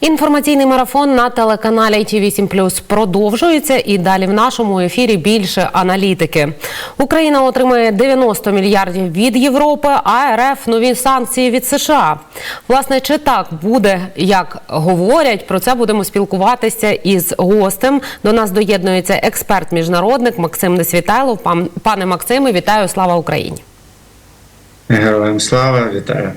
Інформаційний марафон на телеканалі ті 8 продовжується і далі в нашому ефірі більше аналітики. Україна отримує 90 мільярдів від Європи, а РФ нові санкції від США. Власне, чи так буде, як говорять, про це будемо спілкуватися із гостем. До нас доєднується експерт-міжнародник Максим Несвітайлов. Пане Максиме, вітаю! Слава Україні! Героям слава, вітаю.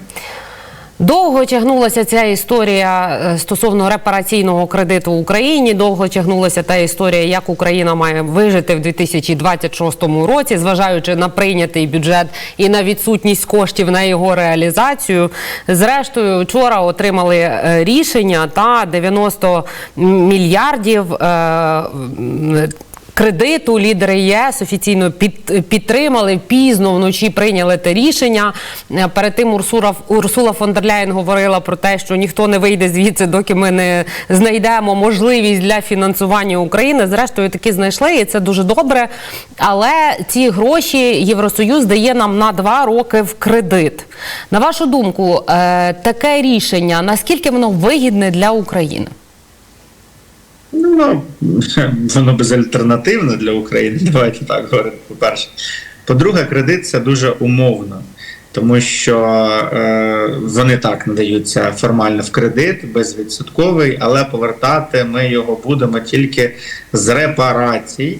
Довго тягнулася ця історія е, стосовно репараційного кредиту Україні. Довго тягнулася та історія, як Україна має вижити в 2026 році, зважаючи на прийнятий бюджет і на відсутність коштів на його реалізацію. Зрештою, вчора отримали е, рішення та 90 мільярдів. е, Кредиту лідери ЄС офіційно під, підтримали пізно вночі прийняли те рішення. Е, Перед тим Урсура Урсула фон говорила про те, що ніхто не вийде звідси, доки ми не знайдемо можливість для фінансування України. Зрештою, таки знайшли, і це дуже добре. Але ці гроші Євросоюз дає нам на два роки в кредит. На вашу думку, е, таке рішення наскільки воно вигідне для України? Ну, воно безальтернативне для України. Давайте так говорити. По-перше. По-друге, кредит це дуже умовно, тому що е, вони так надаються формально в кредит, безвідсотковий, але повертати ми його будемо тільки з репарацій,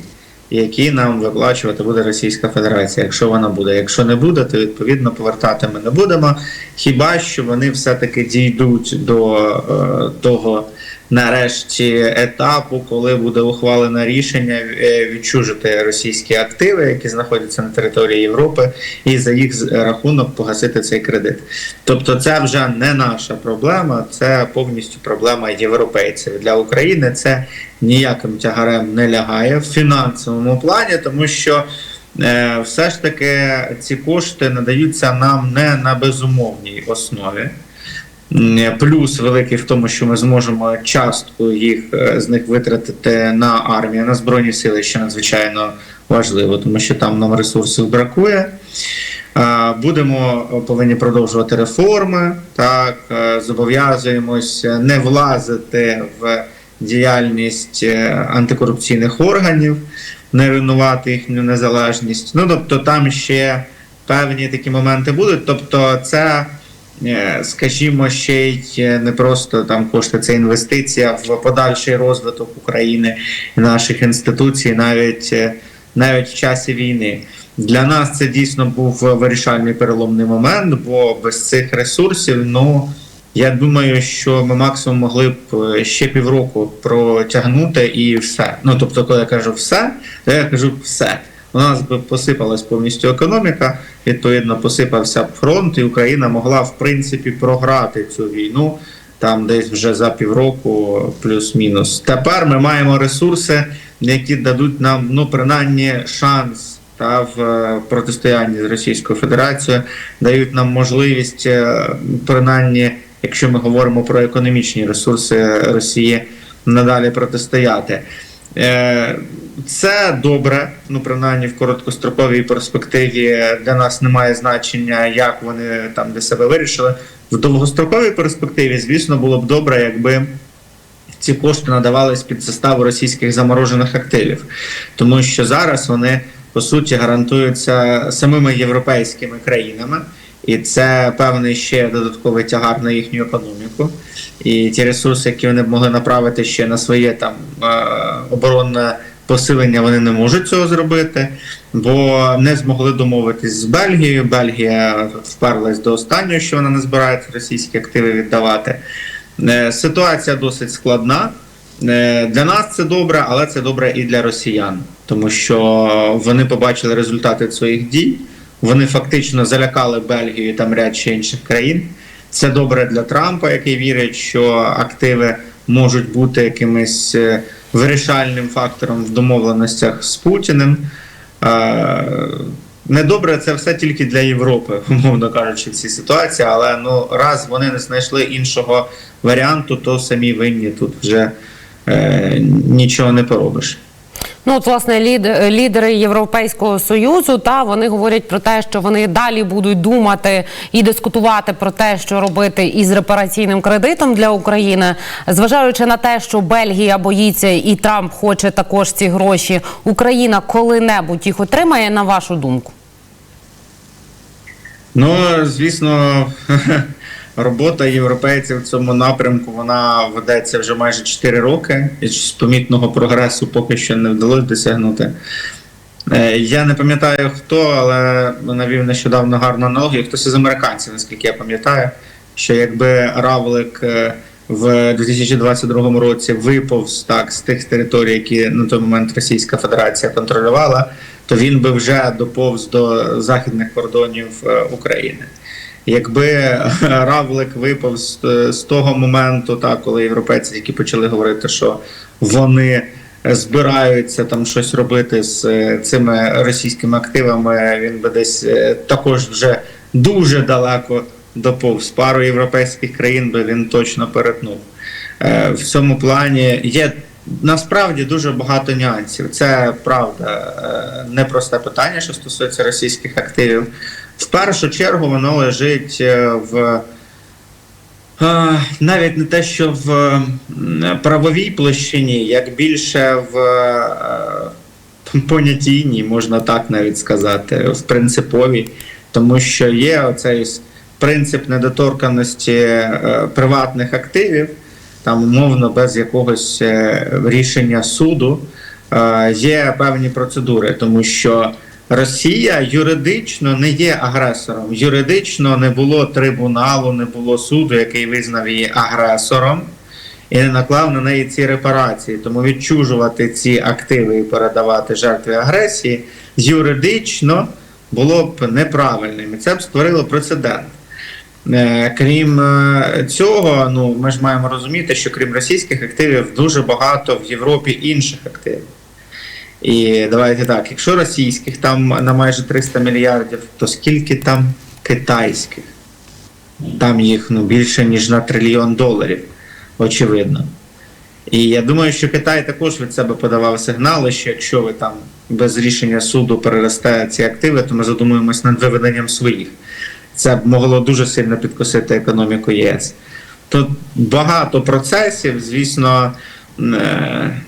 які нам виплачувати буде Російська Федерація, якщо вона буде. Якщо не буде, то відповідно повертати ми не будемо. Хіба що вони все-таки дійдуть до е, того нарешті етапу, коли буде ухвалено рішення е, відчужити російські активи, які знаходяться на території Європи, і за їх рахунок погасити цей кредит. Тобто, це вже не наша проблема, це повністю проблема європейців. Для України це ніяким тягарем не лягає в фінансовому плані, тому що. е, Все ж таки ці кошти надаються нам не на безумовній основі. М, Плюс великий в тому, що ми зможемо частку їх е, з них витратити на армію, на збройні сили, що надзвичайно важливо, тому що там нам ресурсів бракує. Е, Будемо е, повинні продовжувати реформи. Так е, зобов'язуємось не влазити в діяльність е, антикорупційних органів, не руйнувати їхню незалежність. Ну тобто, там ще певні такі моменти будуть. Тобто, це е, скажімо, ще й е, не просто там кошти, це інвестиція в подальший розвиток України і наших інституцій, навіть е, навіть в часі війни. Для нас це дійсно був вирішальний переломний момент, бо без цих ресурсів, ну я думаю, що ми максимум могли б е, ще півроку протягнути і все. Ну тобто, коли я кажу все, то я кажу все. У нас би посипалась повністю економіка, відповідно, посипався б фронт, і Україна могла в принципі програти цю війну там десь вже за півроку, плюс-мінус. Тепер ми маємо ресурси, які дадуть нам ну принаймні шанс та в е, протистоянні з Російською Федерацією, дають нам можливість, е, принаймні, якщо ми говоримо про економічні ресурси Росії, надалі протистояти. Це добре, ну принаймні в короткостроковій перспективі для нас немає значення, як вони там для себе вирішили. В довгостроковій перспективі, звісно, було б добре, якби ці кошти надавались під заставу російських заморожених активів, тому що зараз вони по суті гарантуються самими європейськими країнами. І це певний ще додатковий тягар на їхню економіку. І ті ресурси, які вони б могли направити ще на своє там е, оборонне посилення, вони не можуть цього зробити, бо не змогли домовитись з Бельгією. Бельгія вперлась до останнього, що вона не збирається російські активи віддавати. Е, Ситуація досить складна. Е, Для нас це добре, але це добре і для росіян, тому що вони побачили результати своїх дій. Вони фактично залякали Бельгію та ряд ще інших країн. Це добре для Трампа, який вірить, що активи можуть бути якимось е, вирішальним фактором в домовленостях з Путіним. Е, Недобре це все тільки для Європи, умовно кажучи, в цій ситуації. Але ну раз вони не знайшли іншого варіанту, то самі винні тут вже е, нічого не поробиш. Ну, от, власне, лід, лідери Європейського союзу та вони говорять про те, що вони далі будуть думати і дискутувати про те, що робити із репараційним кредитом для України, зважаючи на те, що Бельгія боїться і Трамп хоче також ці гроші. Україна коли-небудь їх отримає, на вашу думку? Ну, звісно, робота європейців в цьому напрямку вона ведеться вже майже 4 роки, і помітного прогресу поки що не вдалося досягнути. Е, Я не пам'ятаю хто, але навів нещодавно гарну аналогію. Хтось із американців, наскільки я пам'ятаю, що якби Равлик е, в 2022 році виповз так з тих територій, які на той момент Російська Федерація контролювала, то він би вже доповз до західних кордонів е, України. Якби Равлик випав з, з того моменту, так, коли європейці, які почали говорити, що вони збираються там щось робити з е, цими російськими активами, він би десь е, також вже дуже далеко доповз. Пару європейських країн би він точно перетнув. Е, В цьому плані є насправді дуже багато нюансів. Це правда е, непросте питання, що стосується російських активів. В першу чергу воно лежить е, в е, навіть не те, що в правовій площині, як більше в е, понятійній, можна так навіть сказати, в принциповій, тому що є оцей принцип недоторканості е, приватних активів, там умовно без якогось е, рішення суду. Е, є певні процедури, тому що Росія юридично не є агресором. Юридично не було трибуналу, не було суду, який визнав її агресором і не наклав на неї ці репарації. Тому відчужувати ці активи і передавати жертві агресії юридично було б неправильним. І це б створило прецедент. Е, Крім е, цього, ну ми ж маємо розуміти, що крім російських активів дуже багато в Європі інших активів. І давайте так, якщо російських там на майже 300 мільярдів, то скільки там китайських? Там їх ну, більше, ніж на трильйон доларів, очевидно. І я думаю, що Китай також від себе подавав сигнали, що якщо ви там без рішення суду переросте ці активи, то ми задумуємось над виведенням своїх. Це б могло дуже сильно підкосити економіку ЄС. Тут багато процесів, звісно, е,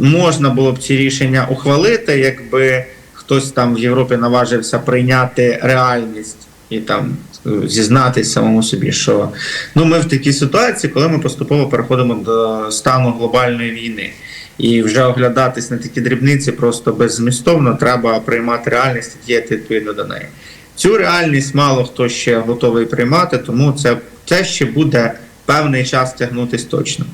можна було б ці рішення ухвалити, якби хтось там в Європі наважився прийняти реальність і там е, зізнатись самому собі, що ну ми в такій ситуації, коли ми поступово переходимо до стану глобальної війни. І вже оглядатись на такі дрібниці просто беззмістовно треба приймати реальність і діяти відповідно до неї. Цю реальність мало хто ще готовий приймати, тому це, це ще буде певний час тягнутись точно.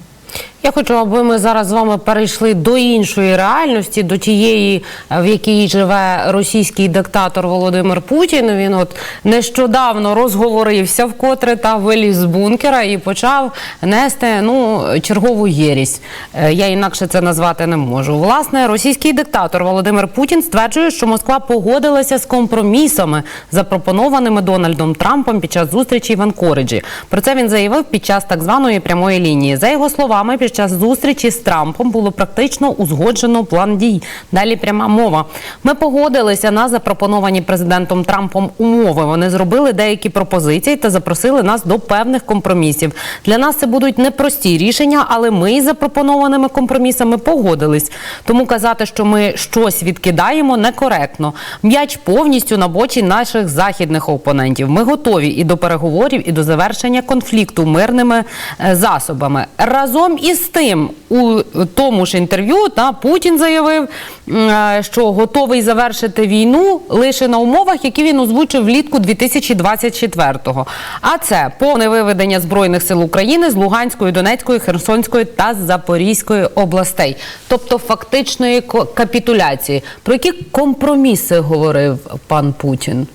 Я хочу, аби ми зараз з вами перейшли до іншої реальності, до тієї, в якій живе російський диктатор Володимир Путін. Він от нещодавно розговорився вкотре та виліз з бункера і почав нести ну чергову єрість. Е, Я інакше це назвати не можу. Власне, російський диктатор Володимир Путін стверджує, що Москва погодилася з компромісами, запропонованими Дональдом Трампом під час зустрічі в Анкориджі. Про це він заявив під час так званої прямої лінії. За його словами, під час зустрічі з Трампом було практично узгоджено план дій. Далі пряма мова. Ми погодилися на запропоновані президентом Трампом умови. Вони зробили деякі пропозиції та запросили нас до певних компромісів. Для нас це будуть непрості рішення, але ми із запропонованими компромісами погодились. Тому казати, що ми щось відкидаємо, некоректно. М'яч повністю на боці наших західних опонентів. Ми готові і до переговорів, і до завершення конфлікту мирними е, засобами. Разом із тим, у тому ж інтерв'ю та Путін заявив, е, що готовий завершити війну лише на умовах, які він озвучив влітку 2024-го. А це повне виведення збройних сил України з Луганської, Донецької, Херсонської та Запорізької областей, тобто фактичної капітуляції. Про які компроміси говорив пан Путін?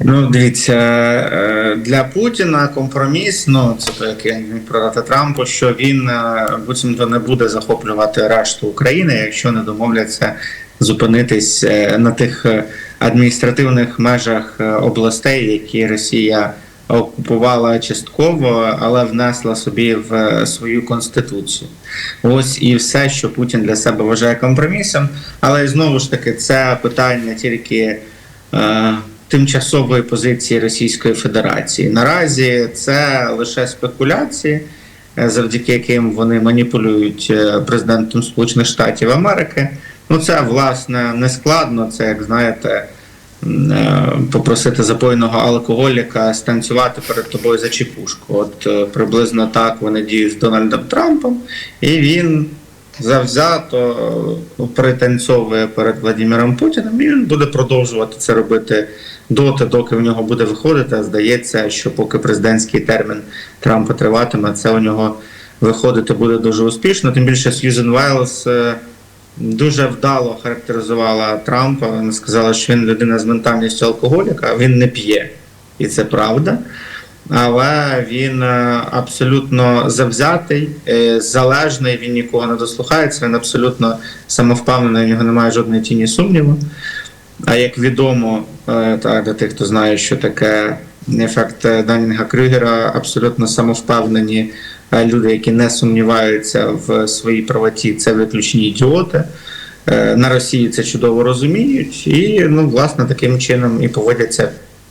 Ну, дивіться, е, для Путіна компроміс, ну це то, як він міг продати Трампу, що він е, буцімто не буде захоплювати решту України, якщо не домовляться зупинитись е, на тих адміністративних межах областей, які Росія окупувала частково, але внесла собі в свою конституцію. Ось і все, що Путін для себе вважає компромісом. Але знову ж таки, це питання тільки тимчасової позиції Російської Федерації. Наразі це лише спекуляції, е, завдяки яким вони маніпулюють е, президентом Сполучених Штатів Америки. Ну, це власне не складно. Це як знаєте, е, попросити запойного алкоголіка станцювати перед тобою за чіпушку. От приблизно так вони діють з Дональдом Трампом, і він завзято е, пританцьовує перед Владимиром Путіним. І він буде продовжувати це робити доти, доки в нього буде виходити. Здається, що поки президентський термін Трампа триватиме, це у нього виходити буде дуже успішно. Тим більше Сьюзен Вайлс е, дуже вдало характеризувала Трампа. Вона сказала, що він людина з ментальністю алкоголіка, а він не п'є. І це правда. Але він е, абсолютно завзятий, е, залежний, він нікого не дослухається, він абсолютно самовпевнений, в нього немає жодної тіні сумніву. А як відомо, е, та для тих, хто знає, що таке ефект Данінга Крюгера, абсолютно самовпевнені люди, які не сумніваються в своїй правоті, це виключні ідіоти. На Росії це чудово розуміють, і ну, власне, таким чином і поводяться,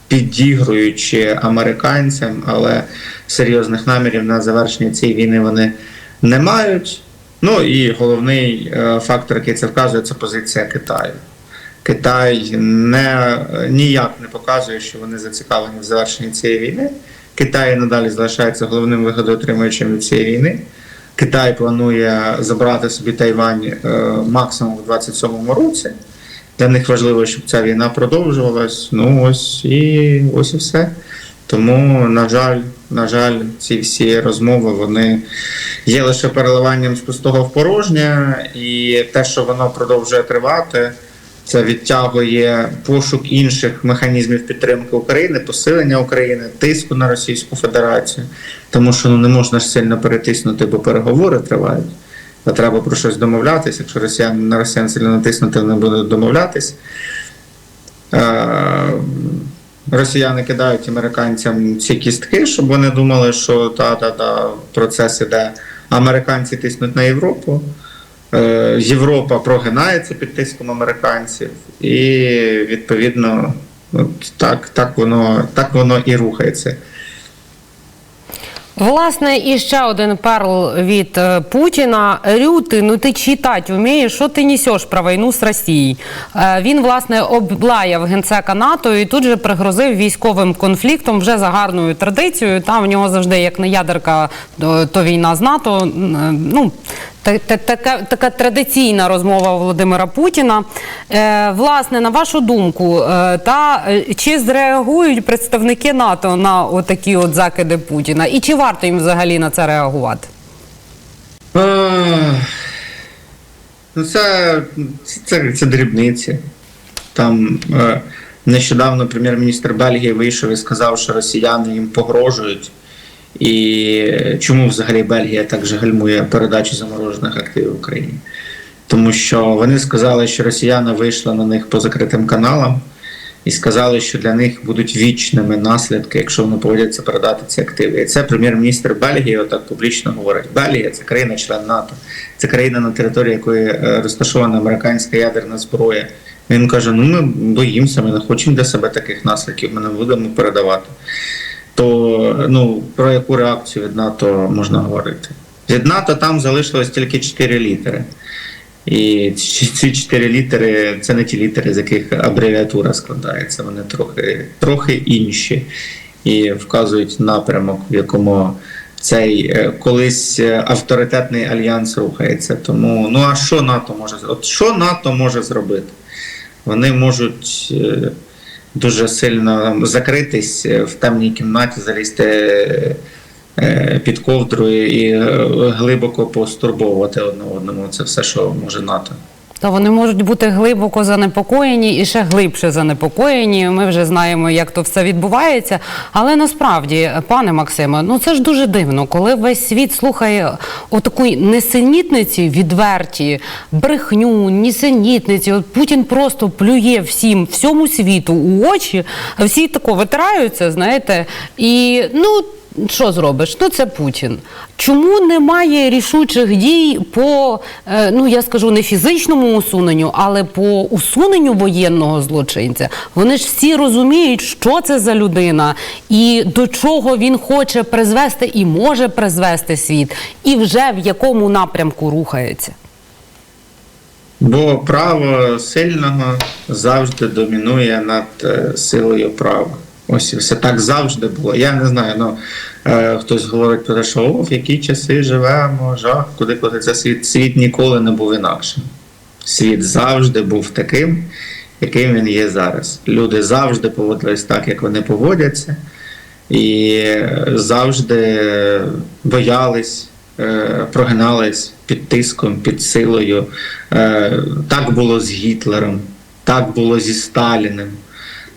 підігруючи американцям, але серйозних намірів на завершення цієї війни вони не мають. Ну і головний е, фактор, який це вказує, це позиція Китаю. Китай не, ніяк не показує, що вони зацікавлені в завершенні цієї війни. Китай надалі залишається головним вигодоотримуючим від цієї війни. Китай планує забрати собі Тайвань е, максимум в 27-му році. Для них важливо, щоб ця війна продовжувалась. Ну ось і ось і все. Тому, на жаль, на жаль, ці всі розмови вони є лише переливанням з пустого в порожнє, і те, що воно продовжує тривати, це відтягує пошук інших механізмів підтримки України, посилення України, тиску на Російську Федерацію, тому що ну не можна ж сильно перетиснути, бо переговори тривають. Треба про щось домовлятися. Якщо росіян на росіян сильно натиснути, вони будуть домовлятись. Е, Росіяни кидають американцям ці кістки, щоб вони думали, що та-та-та процес іде. Американці тиснуть на Європу. Е, Європа прогинається під тиском американців, і відповідно так, так, воно, так воно і рухається. Власне, і ще один перл від е, Путіна. Рюти, ну ти читать вмієш, що ти несеш про війну з Росією? Е, Він, власне, облаяв генсека НАТО і тут же пригрозив військовим конфліктом вже за гарною традицією. Там в нього завжди, як не ядерка, то, то війна з НАТО. Е, Ну, така, така традиційна розмова Володимира Путіна. Е, власне, на вашу думку, е, та е, чи зреагують представники НАТО на отакі от закиди Путіна? І чи варто їм взагалі на це реагувати? Ну, це, це, це дрібниці. Там е, нещодавно прем'єр-міністр Бельгії вийшов і сказав, що росіяни їм погрожують. І чому взагалі Бельгія так же гальмує передачу заморожених активів Україні? Тому що вони сказали, що росіяни вийшли на них по закритим каналам і сказали, що для них будуть вічними наслідки, якщо вони поводяться передати ці активи. І це прем'єр-міністр Бельгії отак публічно говорить. Бельгія це країна-член НАТО, це країна, на території якої е, розташована американська ядерна зброя. Він каже: ну ми боїмося, ми не хочемо для себе таких наслідків, ми не будемо передавати. То ну про яку реакцію від НАТО можна говорити? Від НАТО там залишилось тільки 4 літери. І ці чотири літери це не ті літери, з яких абревіатура складається. Вони трохи, трохи інші і вказують напрямок, в якому цей е, колись е, авторитетний альянс рухається. Тому ну а що НАТО може? От що НАТО може зробити? Вони можуть е, дуже сильно закритись е, в темній кімнаті, залізти е, під ковдрою і е, глибоко постурбовувати одне одному. Це все, що може НАТО. Та вони можуть бути глибоко занепокоєні і ще глибше занепокоєні. Ми вже знаємо, як то все відбувається. Але насправді, пане Максиме, ну це ж дуже дивно, коли весь світ слухає отакої несенітниці, відверті, брехню, нісенітниці. От Путін просто плює всім, всьому світу у очі, всі тако витираються, знаєте, і ну. Що зробиш? Ну це Путін. Чому немає рішучих дій по е, ну я скажу не фізичному усуненню, але по усуненню воєнного злочинця? Вони ж всі розуміють, що це за людина і до чого він хоче призвести і може призвести світ, і вже в якому напрямку рухається. Бо право сильного завжди домінує над е, силою права. Ось і все так завжди було. Я не знаю, ну е, хтось говорить про те, що о, в які часи живемо, жах, куди котиться світ. Світ ніколи не був інакшим. Світ завжди був таким, яким він є зараз. Люди завжди поводились так, як вони поводяться, і завжди боялись, е, прогинались під тиском, під силою. Е, Так було з Гітлером, так було зі Сталіним,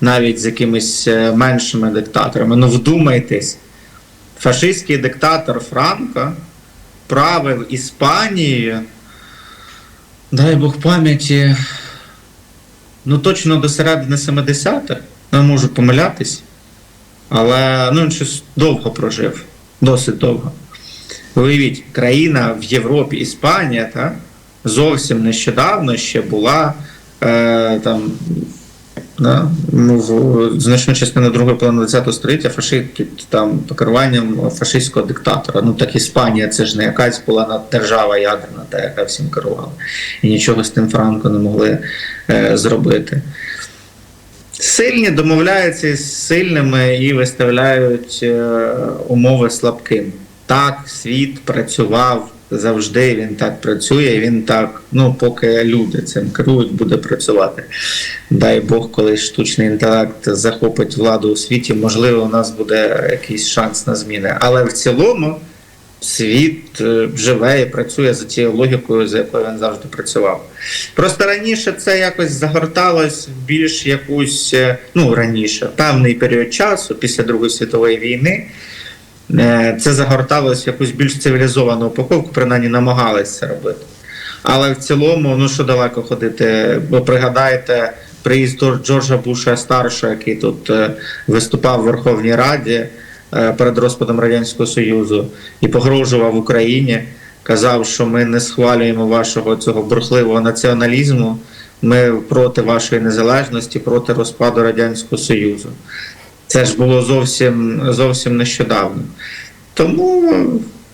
навіть з якимись е, меншими диктаторами. Ну вдумайтесь, фашистський диктатор Франко правив Іспанією, дай Бог пам'яті, ну точно до середини 70-х. Я можу помилятись, але ну, він щось довго прожив, досить довго. Уявіть, країна в Європі, Іспанія, та, зовсім нещодавно ще була е, там, да, ну, значну частину другої половини ХХ століття фаши, там, покеруванням фашистського диктатора. Ну так Іспанія це ж не якась була держава ядерна, та яка всім керувала. І нічого з тим Франко не могли е, зробити. Сильні домовляються із сильними і виставляють е, умови слабким. Так, світ працював завжди. Він так працює. Він так, ну поки люди цим керують, буде працювати. Дай Бог, коли штучний інтелект захопить владу у світі, можливо, у нас буде якийсь шанс на зміни. Але в цілому світ е, живе і працює за тією логікою, за якою він завжди працював. Просто раніше це якось загорталось в більш якусь, е, ну раніше, певний період часу після Другої світової війни. Е, Це загорталось в якусь більш цивілізовану упаковку, принаймні намагалися робити. Але в цілому, ну що далеко ходити, бо пригадайте приїзд Джорджа Буша старшого, який тут е, виступав в Верховній Раді е, перед розпадом Радянського Союзу і погрожував Україні, казав, що ми не схвалюємо вашого цього бурхливого націоналізму. Ми проти вашої незалежності, проти розпаду Радянського Союзу. Це ж було зовсім, зовсім нещодавно. Тому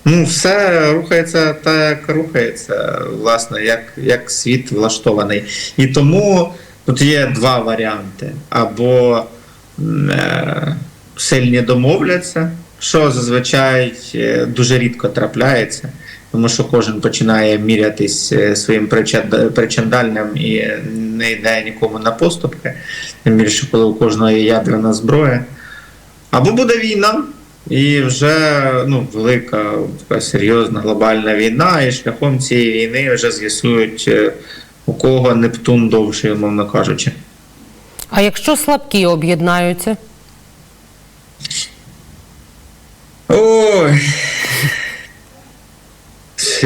ну, все рухається так, як рухається, власне, як, як світ влаштований. І тому тут є два варіанти: або е, сильні домовляться, що зазвичай е, дуже рідко трапляється. Тому що кожен починає мірятись е, своїм причанд- причандальним і не йде нікому на поступки. Тим більше, коли у кожного є ядерна зброя. Або буде війна, і вже ну, велика, така серйозна глобальна війна, і шляхом цієї війни вже з'ясують, е, у кого Нептун довший, умовно кажучи. А якщо слабкі об'єднаються? Ой.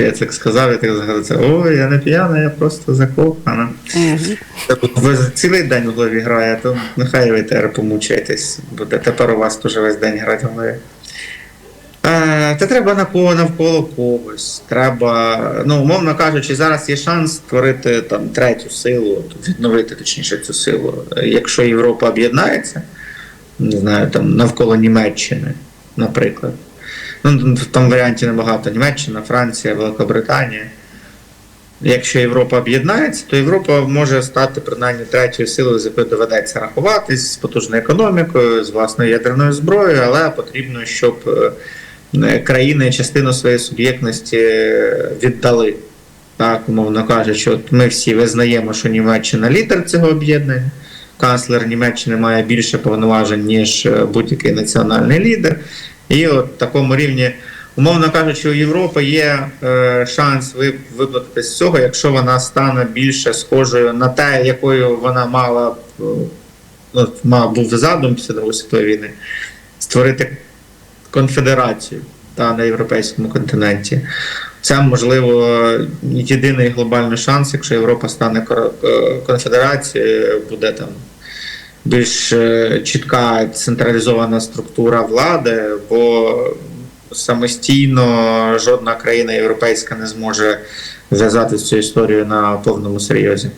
Я так сказав, я так згадався. Ой, я не п'яна, я просто закохана. Ви цілий день в голові грає, то нехай ви тепер помучаєтесь, буде тепер у вас теж весь день грати в голові. Е, Та треба навколо, навколо когось. Треба, ну, умовно кажучи, зараз є шанс створити там третю силу, відновити точніше цю силу. Якщо Європа об'єднається, не знаю, там навколо Німеччини, наприклад. Ну, в тому варіанті небагато Німеччина, Франція, Великобританія. Якщо Європа об'єднається, то Європа може стати принаймні третьою силою, з якою доведеться рахуватись з потужною економікою, з власною ядерною зброєю, але потрібно, щоб е, країни частину своєї суб'єктності віддали. Так, умовно кажучи, от ми всі визнаємо, що Німеччина лідер цього об'єднання. Канцлер Німеччини має більше повноважень, ніж е, будь-який національний лідер. І от такому рівні умовно кажучи, у Європи є е, шанс ви- виплатитись з цього, якщо вона стане більше схожою на те, якою вона мала е, ну, мав був задум після Другої світової війни, створити конфедерацію та на європейському континенті. Це можливо єдиний глобальний шанс, якщо Європа стане е, конфедерацією, буде там більш е, чітка централізована структура влади, бо самостійно жодна країна європейська не зможе зв'язати цю історію на повному серйозі.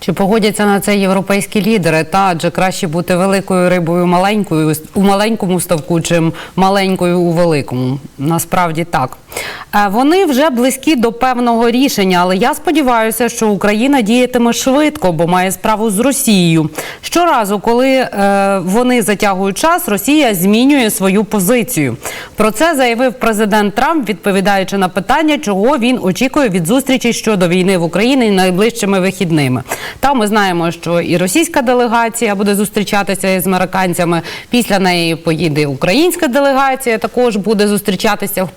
Чи погодяться на це європейські лідери? Та адже краще бути великою рибою маленькою у маленькому ставку, чим маленькою у великому. Насправді так. Е, Вони вже близькі до певного рішення, але я сподіваюся, що Україна діятиме швидко, бо має справу з Росією. Щоразу, коли е, вони затягують час, Росія змінює свою позицію. Про це заявив президент Трамп, відповідаючи на питання, чого він очікує від зустрічі щодо війни в Україні найближчими вихідними. Там ми знаємо, що і російська делегація буде зустрічатися із американцями. Після неї поїде українська делегація, також буде зустрічатися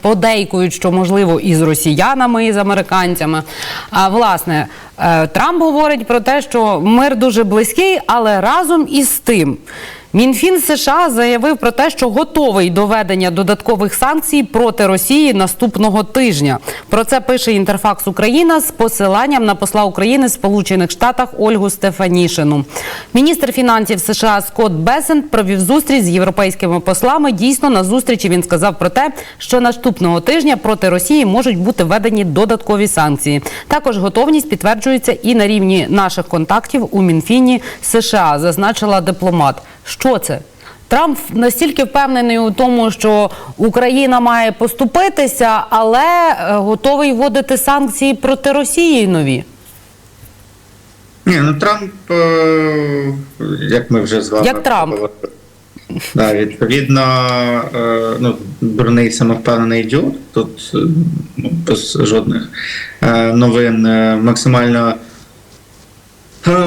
подейкують, що можливо і з росіянами, і з американцями. А власне е, Трамп говорить про те, що мир дуже близький, але разом із тим. Мінфін США заявив про те, що готовий до ведення додаткових санкцій проти Росії наступного тижня. Про це пише Інтерфакс Україна з посиланням на посла України Сполучених Штатах Ольгу Стефанішину. Міністр фінансів США Скотт Бесент провів зустріч з європейськими послами. Дійсно, на зустрічі він сказав про те, що наступного тижня проти Росії можуть бути введені додаткові санкції. Також готовність підтверджується і на рівні наших контактів у Мінфіні США, зазначила дипломат. Що це? Трамп настільки впевнений у тому, що Україна має поступитися, але е, готовий вводити санкції проти Росії нові. Ні, ну Трамп, е, як ми вже з вами Як Трамп. Да, відповідно, е, ну, дурний самовпевнений ідіот, тут ну, без жодних новин максимально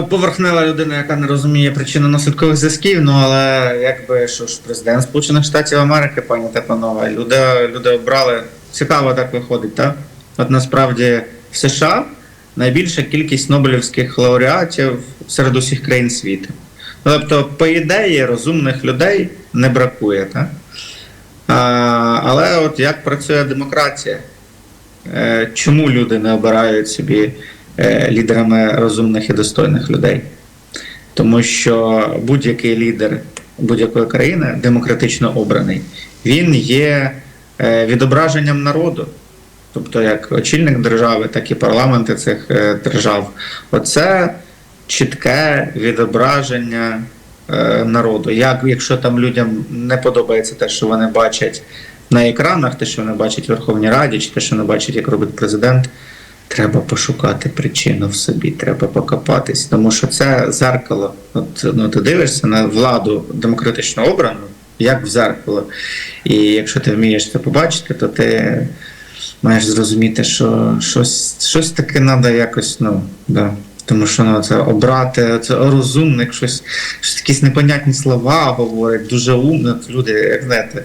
поверхнева людина, яка не розуміє причину наслідкових зв'язків. Ну але якби що ж, президент Сполучених Штатів Америки, пані та панове, люди, люди обрали. Цікаво так виходить, так? От насправді в США найбільша кількість нобелівських лауреатів серед усіх країн світу. Ну, Тобто, по ідеї, розумних людей не бракує, так? А, але от як працює демократія? Е, Чому люди не обирають собі лідерами розумних і достойних людей? Тому що будь-який лідер будь-якої країни демократично обраний, він є е, відображенням народу. Тобто, як очільник держави, так і парламенти цих е, держав. Оце чітке відображення е, народу. Як якщо там людям не подобається те, що вони бачать на екранах, те, що вони бачать в Верховній Раді, чи те, що вони бачать, як робить президент, треба пошукати причину в собі, треба покопатись. Тому що це зеркало. От ну, ти дивишся на владу демократично обрану, як в зеркало. І якщо ти вмієш це побачити, то ти маєш зрозуміти, що щось, щось таке треба якось, ну, да. Тому що ну, це обрати, це розумник, щось, щось якісь непонятні слова говорить, дуже умно. Люди, як знаєте,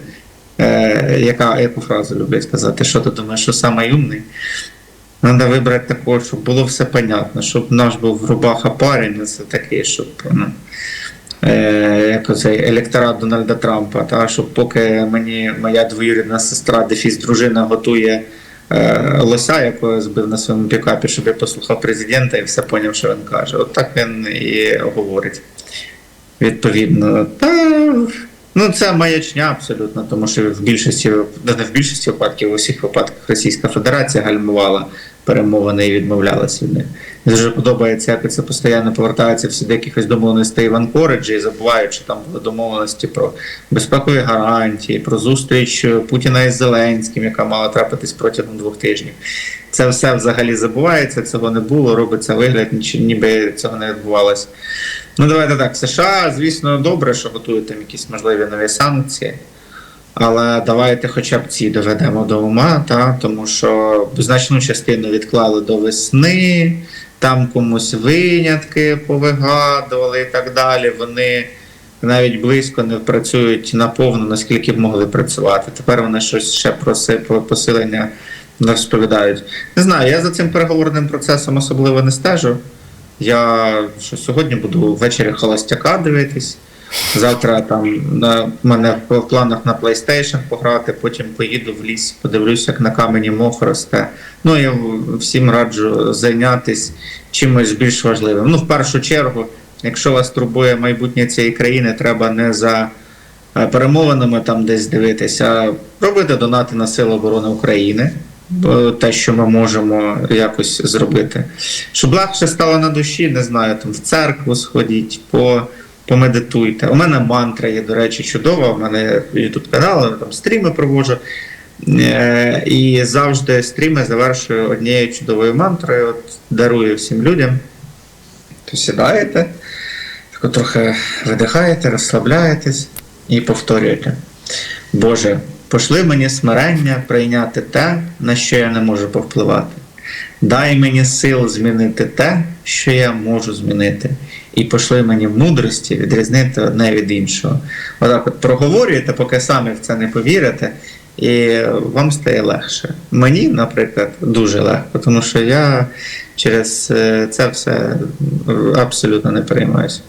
е, яка, яку фразу люблять казати, що ти думаєш, що самий умний? Треба вибрати такого, щоб було все понятно, щоб наш був рубаха парень, це такий, щоб ну, е, як оцей електорат Дональда Трампа, та, щоб поки мені моя двоюрідна сестра, дефіс дружина готує е, лося, якого я збив на своєму пікапі, щоб я послухав президента і все поняв, що він каже. От так він і говорить. Відповідно, та ну це маячня абсолютно, тому що в більшості не в більшості випадків, в усіх випадках Російська Федерація гальмувала перемовини і відмовлялася від них. Мені Дуже подобається, як це постійно повертається всі до якихось домовленостей в Анкориджі що там домовленості про безпекові гарантії, про зустріч Путіна із Зеленським, яка мала трапитись протягом двох тижнів. Це все взагалі забувається, цього не було, робиться вигляд, ніби цього не відбувалося. Ну, давайте так. США, звісно, добре, що готують там якісь можливі нові санкції. Але давайте хоча б ці доведемо до ума, та? тому що значну частину відклали до весни, там комусь винятки повигадували і так далі. Вони навіть близько не працюють наповну, наскільки б могли працювати. Тепер вони щось ще про си- про посилення розповідають. Не знаю, я за цим переговорним процесом особливо не стежу. Я що сьогодні буду ввечері холостяка дивитись. Завтра там на мене в планах на PlayStation пограти, потім поїду в ліс, подивлюся, як на камені мох росте. Ну я всім раджу зайнятися чимось більш важливим. Ну, в першу чергу, якщо вас турбує майбутнє цієї країни, треба не за е, перемовинами там десь дивитися, а робити донати на Сили оборони України. Те, що ми можемо якось зробити. Щоб легше стало на душі, не знаю, там в церкву сходіть, по, помедитуйте. У мене мантра є, до речі, чудова. У мене ютуб канал, там стріми проводжу. Е, І завжди стріми завершую однією чудовою мантрою. От дарую всім людям. То сідаєте, трохи видихаєте, розслабляєтесь і повторюєте. Боже, пошли мені смирення прийняти те, на що я не можу повпливати. Дай мені сил змінити те, що я можу змінити, і пошли мені мудрості відрізнити одне від іншого. Отак от проговорюєте, поки самі в це не повірите, і вам стає легше. Мені, наприклад, дуже легко, тому що я через е, це все абсолютно не переймаюся.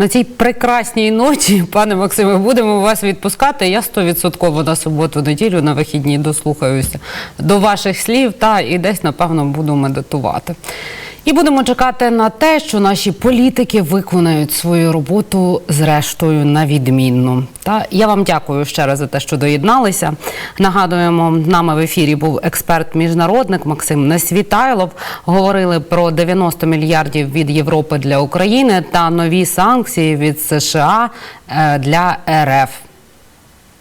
На цій прекрасній ночі, пане Максиме, будемо вас відпускати. Я стовідсотково на суботу, неділю, на вихідні дослухаюся до ваших слів та і десь, напевно, буду медитувати. І будемо чекати на те, що наші політики виконають свою роботу зрештою на відмінну. Та я вам дякую ще раз за те, що доєдналися. Нагадуємо, нами в ефірі був експерт-міжнародник Максим Несвітайлов. Говорили про 90 мільярдів від Європи для України та нові санкції від США е, для РФ.